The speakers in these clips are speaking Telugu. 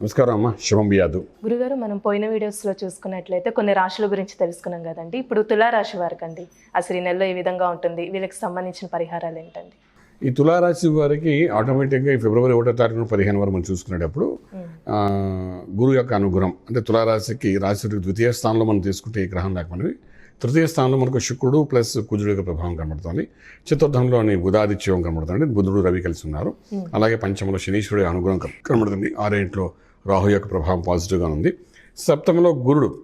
నమస్కారం అమ్మ శుభం యాదవ్ గురుగారు మనం పోయిన వీడియోస్లో చూసుకున్నట్లయితే కొన్ని రాశుల గురించి తెలుసుకున్నాం కదండి. ఇప్పుడు తులారాశి వారికి అండి అసలు ఈ నెలలో ఏ విధంగా ఉంటుంది? వీళ్ళకి సంబంధించిన పరిహారాలు ఏంటండి? ఈ తులారాశి వారికి ఆటోమేటిక్గా ఈ ఫిబ్రవరి ఒకటో తారీఖు పదిహేను వరకు మనం చూసుకునేటప్పుడు గురువు యొక్క అనుగ్రహం అంటే తులారాశికి రాశి ద్వితీయ స్థానంలో మనం తీసుకుంటే ఈ గ్రహం లేకపోయినవి తృతీయ స్థానంలో మనకు శుక్రుడు ప్లస్ కుజుడు యొక్క ప్రభావం కనబడుతుంది చతుర్థంలోని బుధాదిత్యం కనబడుతుంది బుధుడు రవి కలిసి ఉన్నారు అలాగే పంచమంలో శనీశ్వరుడి అనుగ్రహం కన- కనబడుతుంది ఆరేంట్లో రాహు యొక్క ప్రభావం పాజిటివ్గా ఉంది. సప్తమంలో గురుడు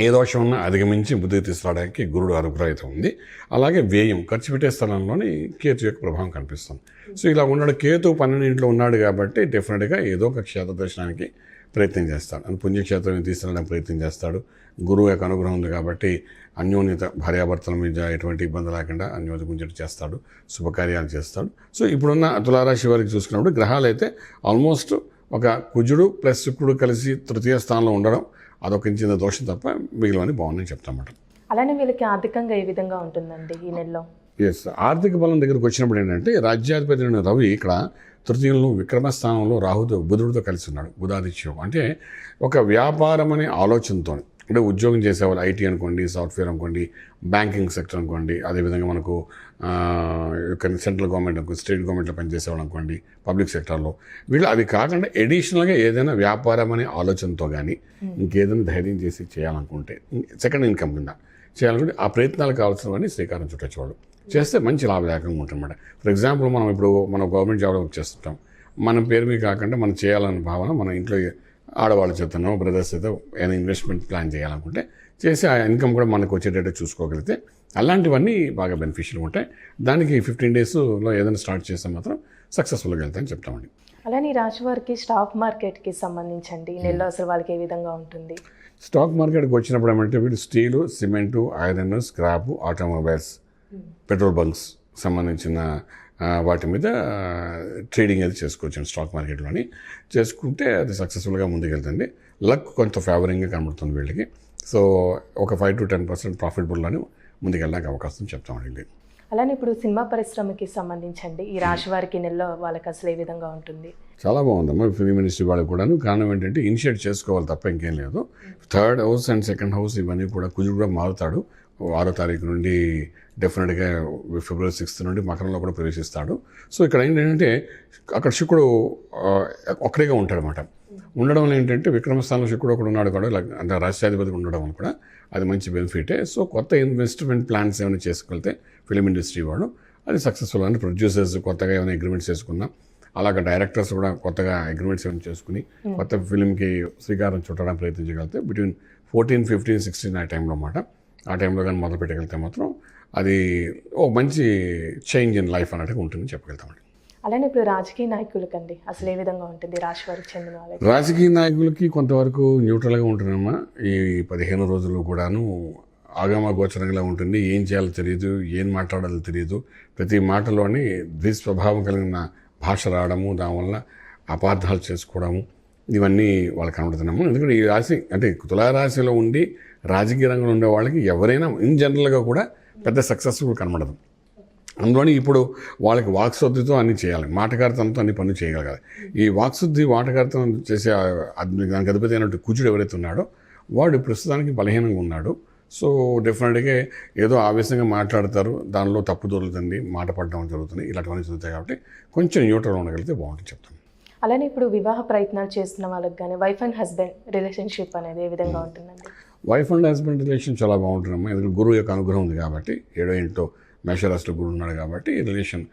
ఏ దోషం ఉన్నా అధిగమించి బుద్ధి తీసుకురావడానికి గురుడు అనుగ్రహిత ఉంది. అలాగే వ్యయం ఖర్చు పెట్టే స్థలంలోని కేతు యొక్క ప్రభావం కనిపిస్తుంది. సో ఇలా ఉన్నాడు. కేతు పన్నెండింట్లో ఉన్నాడు కాబట్టి డెఫినెట్గా ఏదో ఒక క్షేత్ర దర్శనానికి ప్రయత్నం చేస్తాడు. అని పుణ్యక్షేత్రాన్ని తీసుకెళ్ళడానికి ప్రయత్నం చేస్తాడు. గురువు యొక్క అనుగ్రహం ఉంది కాబట్టి అన్యోన్యత భార్యాభర్తల మీద ఎటువంటి ఇబ్బంది లేకుండా అన్యోన్యత గురించి చేస్తాడు. శుభకార్యాలు చేస్తాడు. సో ఇప్పుడున్న తులారాశి వారికి చూసుకున్నప్పుడు గ్రహాలు అయితే ఆల్మోస్ట్ ఒక కుజుడు ప్లస్ శుక్రుడు కలిసి తృతీయ స్థానంలో ఉండడం అదొక చిన్న దోషం తప్ప మిగిలినవన్నీ బాగున్నాయని చెప్తామాట అలానే వీళ్ళకి ఆర్థికంగా ఏ విధంగా ఉంటుందండి ఈ నెలలో? ఎస్ ఆర్థిక బలం దగ్గరకు వచ్చినప్పుడు ఏంటంటే రాజ్యాధిపతి అయిన రవి ఇక్కడ తృతీయంలో విక్రమస్థానంలో రాహుతో బుధుడితో కలిసి ఉన్నాడు బుధాదిత్యం అంటే ఒక వ్యాపారం అనే ఆలోచనతో అంటే ఉద్యోగం చేసేవాళ్ళు ఐటీ అనుకోండి సాఫ్ట్వేర్ అనుకోండి బ్యాంకింగ్ సెక్టర్ అనుకోండి అదేవిధంగా మనకు సెంట్రల్ గవర్నమెంట్ అనుకో స్టేట్ గవర్నమెంట్లో పనిచేసేవాళ్ళు అనుకోండి పబ్లిక్ సెక్టార్లో వీళ్ళు అది కాకుండా ఎడిషనల్గా ఏదైనా వ్యాపారం అనే ఆలోచనతో కానీ ఇంకేదైనా ధైర్యం చేసి చేయాలనుకుంటే సెకండ్ ఇన్కమ్ కింద చేయాలనుకుంటే ఆ ప్రయత్నాలు కావాల్సినవన్నీ శ్రీకారం చుట్టచ్చు వాళ్ళు చేస్తే మంచి లాభదాయకంగా ఉంటుందన్నమాట ఫర్ ఎగ్జాంపుల్ మనం ఇప్పుడు మనం గవర్నమెంట్ జాబ్లో వర్క్ చేస్తుంటాం. మన పేరు మీద కాకుండా మనం చేయాలన్న భావన మన ఇంట్లో ఆడవాళ్ళ చేతనో బ్రదర్స్ చేత ఏదైనా ఇన్వెస్ట్మెంట్ ప్లాన్ చేయాలనుకుంటే చేసి ఆ ఇన్కమ్ కూడా మనకు వచ్చేటట్టు చూసుకోగలిగితే అలాంటివన్నీ బాగా బెనిఫిషియల్ ఉంటాయి. దానికి ఫిఫ్టీన్ డేస్లో ఏదైనా స్టార్ట్ చేస్తే మాత్రం సక్సెస్ఫుల్గా వెళ్తాయని చెప్తామండి. అలానే రాశి వారికి స్టాక్ మార్కెట్కి సంబంధించండి. ఈ నెలలో అసలు వాళ్ళకి ఏ విధంగా ఉంటుంది? స్టాక్ మార్కెట్కి వచ్చినప్పుడు ఏమంటే వీళ్ళు steel cement iron scrap automobiles petrol bunks సంబంధించిన వాటి మీద ట్రేడింగ్ అది చేసుకోవచ్చు స్టాక్ మార్కెట్లోని చేసుకుంటే అది సక్సెస్ఫుల్గా ముందుకెళ్తుంది. లక్ కొంత ఫేవరింగ్గా కనబడుతుంది వీళ్ళకి. సో ఒక ఫైవ్ టు టెన్ పర్సెంట్ ప్రాఫిటబుల్లోనే ముందుకెళ్ళడానికి అవకాశం చెప్తామండి అలానే ఇప్పుడు సినిమా పరిశ్రమకి సంబంధించండి. ఈ రాశి వారికి నెలలో వాళ్ళకి అసలు ఏ విధంగా ఉంటుంది? చాలా బాగుందమ్మా. ఫిలిం ఇండస్ట్రీ వాళ్ళకి కూడాను. కారణం ఏంటంటే ఇనిషియేట్ చేసుకోవాలి తప్ప ఇంకేం లేదు. Third house and second house ఇవన్నీ కూడా కుజుడు కూడా మారుతాడు. ఆరో తారీఖు నుండి డెఫినెట్గా ఫిబ్రవరి సిక్స్త్ నుండి మకరంలో కూడా ప్రవేశిస్తాడు. సో ఇక్కడ ఏంటంటే అక్కడ శుక్రుడు ఆ, ఒక్కడిగా ఉంటాడనమాట. ఉండడం వల్ల ఏంటంటే విక్రమస్థానంలో శుక్రుడు ఒకడు ఉన్నాడు కూడా అంటే రాష్ట్రాధిపతి ఉండడం వల్ల కూడా అది మంచి బెనిఫిటే. సో కొత్త ఇన్వెస్ట్మెంట్ ప్లాన్స్ ఏమైనా చేసుకెళ్తే ఫిలిం ఇండస్ట్రీ వాడు అది సక్సెస్ఫుల్. అని ప్రొడ్యూసర్స్ కొత్తగా ఏమైనా అగ్రిమెంట్స్ చేసుకున్నా అలాగే డైరెక్టర్స్ కూడా కొత్తగా అగ్రిమెంట్స్ ఏమైనా చేసుకుని కొత్త ఫిలింకి శ్రీకారం చుట్టడానికి ప్రయత్నించగలిగితే బిట్వీన్ ఫోర్టీన్ ఫిఫ్టీన్ సిక్స్టీన్ ఆ టైంలో అన్నమాట. ఆ టైంలో కానీ మొదలు పెట్టగలిగితే మాత్రం అది ఓ మంచి చేంజ్ ఇన్ లైఫ్ అన్నట్టుగా ఉంటుందని చెప్పగలుగుతామండి అలానే ఇప్పుడు రాజకీయ నాయకులకండి అసలు ఏ విధంగా ఉంటుంది? రాశి వారికి చెందిన వాళ్ళకి. రాజకీయ నాయకులకి కొంతవరకు న్యూట్రల్గా ఉంటుందమ్మా. ఈ పదిహేను రోజులు కూడాను ఆగమ గోచరంగా ఉంటుంది. ఏం చేయాలో తెలియదు ఏం మాట్లాడాలో తెలియదు ప్రతి మాటలోని ద్విస్వభావం కలిగిన భాష రావడము దానివల్ల అపార్థాలు చేసుకోవడము ఇవన్నీ వాళ్ళకి కనబడుతున్నాము ఎందుకంటే ఈ రాశి అంటే తులారాశిలో ఉండి రాజకీయ రంగంలో ఉండే వాళ్ళకి ఎవరైనా ఇన్ జనరల్గా కూడా పెద్ద సక్సెస్ఫుల్ కనబడదు. అందులోని ఇప్పుడు వాళ్ళకి వాక్శుద్ధితో అన్ని చేయాలి. మాటకారితనంతో అన్ని పనులు చేయగలగాలి. ఈ వాక్శుద్ధి మాటకారితనం చేసే దానికి అధిపతి అయినట్టు కుజుడు ఎవరైతే ఉన్నాడో వాడు ప్రస్తుతానికి బలహీనంగా ఉన్నాడు. సో డెఫినెట్గా ఏదో ఆవేశంగా మాట్లాడతారు. దానిలో తప్పు దొరుకుతుంది మాట పడడం జరుగుతుంది ఇలాంటివన్నీ జరుగుతాయి కాబట్టి కొంచెం న్యూట్రల్ ఉండగలిగితే బాగుంటుంది చెప్తాను. అలానే ఇప్పుడు వివాహ ప్రయత్నాలు చేస్తున్న వాళ్ళకి కానీ వైఫ్ అండ్ హస్బెండ్ రిలేషన్షిప్ అనేది ఏ విధంగా ఉంటుందండి? వైఫ్ అండ్ హస్బెండ్ రిలేషన్ చాలా బాగుంటుందమ్మా. ఎందుకంటే గురువు యొక్క అనుగ్రహం ఉంది కాబట్టి ఏడో ఇంట్లో మేషరాశిలో గురువు ఉన్నాడు కాబట్టి ఈ రిలేషన్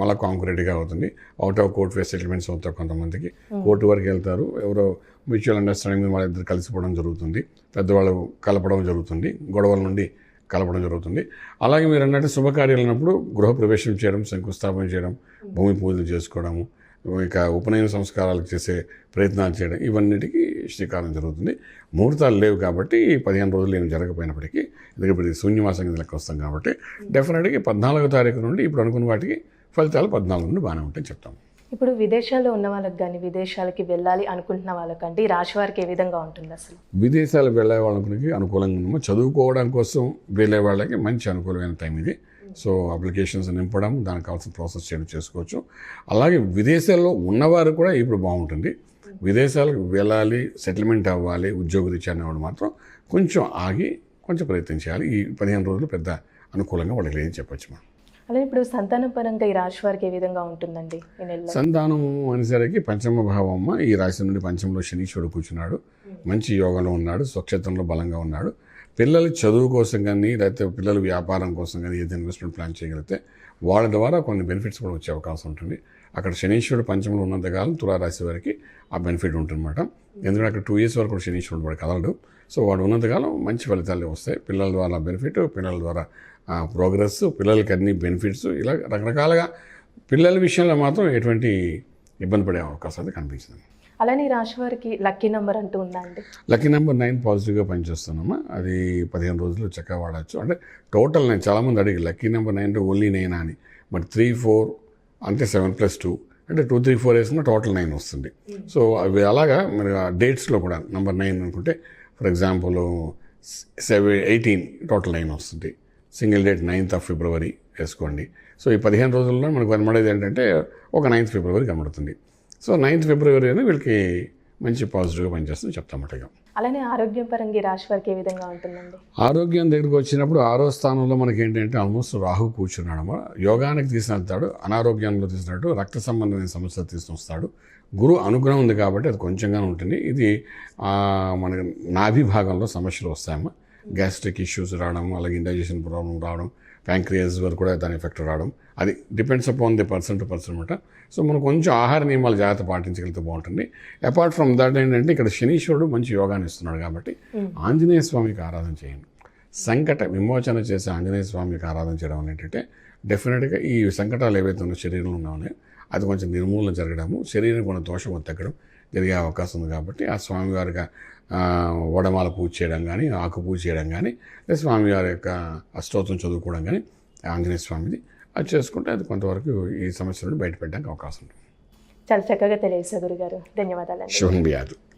మళ్ళీ కాంక్రీట్గా అవుతుంది. Out of court face settlements అవుతాయి కొంతమందికి. కోర్టు వరకు వెళ్తారు. ఎవరో మ్యూచువల్ అండర్స్టాండింగ్ వాళ్ళిద్దరు కలిసిపోవడం జరుగుతుంది. పెద్దవాళ్ళు కలపడం జరుగుతుంది. గొడవల నుండి కలపడం జరుగుతుంది. అలాగే మీరు అన్నట్టు శుభకార్యాలు ఉన్నప్పుడు గృహప్రవేశం చేయడం శంకుస్థాపన చేయడం భూమి పూజలు చేసుకోవడము ఇక ఉపనయన సంస్కారాలు చేసే ప్రయత్నాలు చేయడం ఇవన్నిటికీ శ్రీకారం జరుగుతుంది. ముహూర్తాలు లేవు కాబట్టి ఈ పదిహేను రోజులు ఏమి జరగకపోయినప్పటికీ ఎందుకంటే శూన్యమాసం కింద లెక్క వస్తాం కాబట్టి డెఫినెట్గా పద్నాలుగో తారీఖు నుండి ఇప్పుడు అనుకున్న వాటికి ఫలితాలు పద్నాలుగు నుండి బాగానే ఉంటాయని చెప్తాం. ఇప్పుడు విదేశాల్లో ఉన్న వాళ్ళకి కానీ విదేశాలకి వెళ్ళాలి అనుకుంటున్న వాళ్ళకంటే ఈ రాశి వారికి ఏ విధంగా ఉంటుంది అసలు? విదేశాలకు వెళ్ళే వాళ్ళకి అనుకూలంగా ఉన్నాము చదువుకోవడం కోసం వెళ్ళే వాళ్ళకి మంచి అనుకూలమైన టైం ఇది. సో అప్లికేషన్స్ నింపడం దానికి కావాల్సిన ప్రాసెస్ చేయడం చేసుకోవచ్చు. అలాగే విదేశాల్లో ఉన్నవారు కూడా ఇప్పుడు బాగుంటుంది. విదేశాలకు వెళ్ళాలి సెటిల్మెంట్ అవ్వాలి ఉద్యోగరీత్యా అనేవాడు మాత్రం కొంచెం ఆగి కొంచెం ప్రయత్నం చేయాలి. ఈ పదిహేను రోజులు పెద్ద అనుకూలంగా వాళ్ళకి లేదని చెప్పొచ్చు మనం. అలాగే ఇప్పుడు సంతాన పరంగా ఈ రాశి వారికి ఏ విధంగా ఉంటుందండి సంతానం అనేసరికి పంచమ భావమ్మ ఈ రాశి నుండి పంచంలో శనీశ్వరుడు కూర్చున్నాడు. మంచి యోగంలో ఉన్నాడు స్వక్షేత్రంలో బలంగా ఉన్నాడు. పిల్లలు చదువు కోసం కానీ లేకపోతే పిల్లలు వ్యాపారం కోసం కానీ ఏదైనా ఇన్వెస్ట్మెంట్ ప్లాన్ చేయగలిగితే వాళ్ళ ద్వారా కొన్ని బెనిఫిట్స్ కూడా వచ్చే అవకాశం ఉంటుంది. అక్కడ శనీశ్వరుడు పంచంలో ఉన్నంతకాలం తులారాశి వారికి ఆ బెనిఫిట్ ఉంటుందన్నమాట. ఎందుకంటే అక్కడ టూ ఇయర్స్ వరకు కూడా శనీశ్వరుడు వాడు కదలడు సో వాడు ఉన్నంతకాలం మంచి ఫలితాలు వస్తాయి. పిల్లల ద్వారా బెనిఫిట్ పిల్లల ద్వారా ప్రోగ్రెస్ పిల్లలకి అన్ని బెనిఫిట్స్ ఇలా రకరకాలుగా పిల్లల విషయంలో మాత్రం ఎటువంటి ఇబ్బంది పడే అవకాశాలు కనిపించింది. అలానే ఈ రాశి వారికి లక్కీ నెంబర్ అంటూ ఉందా అండి లక్కీ నెంబర్ నైన్ పాజిటివ్గా పనిచేస్తున్నామా అది పదిహేను రోజులు చక్కగా వాడచ్చు. అంటే టోటల్ నేను చాలామంది అడిగి lucky number nine only nine అని. బట్ త్రీ ఫోర్ అంటే సెవెన్ ప్లస్ టూ. అంటే టూ త్రీ ఫోర్ వేసుకున్న టోటల్ నైన్ వస్తుంది. సో అవి అలాగా మరి ఆ డేట్స్లో కూడా నెంబర్ నైన్ అనుకుంటే for example seven eighteen total nine వస్తుంది. Single date ninth of February వేసుకోండి. సో ఈ పదిహేను రోజుల్లో మనకు కనబడేది ఏంటంటే ఒక నైన్త్ ఫిబ్రవరి కనబడుతుంది. సో నైన్త్ ఫిబ్రవరి అని వీళ్ళకి మంచి పాజిటివ్గా పనిచేస్తుంది చెప్తామట అలానే ఆరోగ్యం పరంగా రాశి వారికి ఏ విధంగా ఉంటుందండి? ఆరోగ్యం దగ్గరికి వచ్చినప్పుడు ఆరో స్థానంలో మనకి ఏంటంటే ఆల్మోస్ట్ రాహు కూర్చున్నాడు. యోగానికి తీసుకెళ్తాడు అనారోగ్యంలో తీసినట్టు రక్త సంబంధమైన సమస్యలు తీసుకొస్తాడు గురు అనుగ్రహం ఉంది కాబట్టి అది కొంచెంగానే ఉంటుంది. ఇది మన నాభి భాగంలో సమస్యలు వస్తాయమ్మా గ్యాస్ట్రిక్ ఇష్యూస్ రావడం అలాగే ఇండైజెషన్ ప్రాబ్లం రావడం ప్యాంక్రియాస్ వరకు కూడా దాని ఎఫెక్ట్ రావడం. అది depends upon the person to person అనమాట సో మనం కొంచెం ఆహార నియమాలు జాగ్రత్త పాటించగలిగితే బాగుంటుంది. అపార్ట్ ఫ్రమ్ దట్ ఏంటంటే ఇక్కడ శనీశ్వరుడు మంచి యోగాన్ని ఇస్తున్నాడు కాబట్టి ఆంజనేయ స్వామికి ఆరాధన చేయండి. సంకట విమోచన చేసే ఆంజనేయ స్వామికి ఆరాధన చేయడం ఏంటంటే డెఫినెట్గా ఈ సంకటాలు ఏవైతే ఉన్నాయో శరీరంలో ఉన్నాయో అది కొంచెం నిర్మూలన జరగడము శరీరం కొన్ని దోషం తగ్గడం జరిగే అవకాశం ఉంది కాబట్టి ఆ స్వామివారిగా ఆ, వడమాల పూజ చేయడం కానీ ఆకు పూజ చేయడం కానీ లేదా స్వామివారి యొక్క అష్టోత్రం చదువుకోవడం కానీ ఆంజనేయ స్వామిది. అది చేసుకుంటే అది కొంతవరకు ఈ సమస్య నుండి బయటపడడానికి అవకాశం ఉంటుంది. చాలా చక్కగా తెలియజేశారు గురుగారు. ధన్యవాదాలండి. శుభం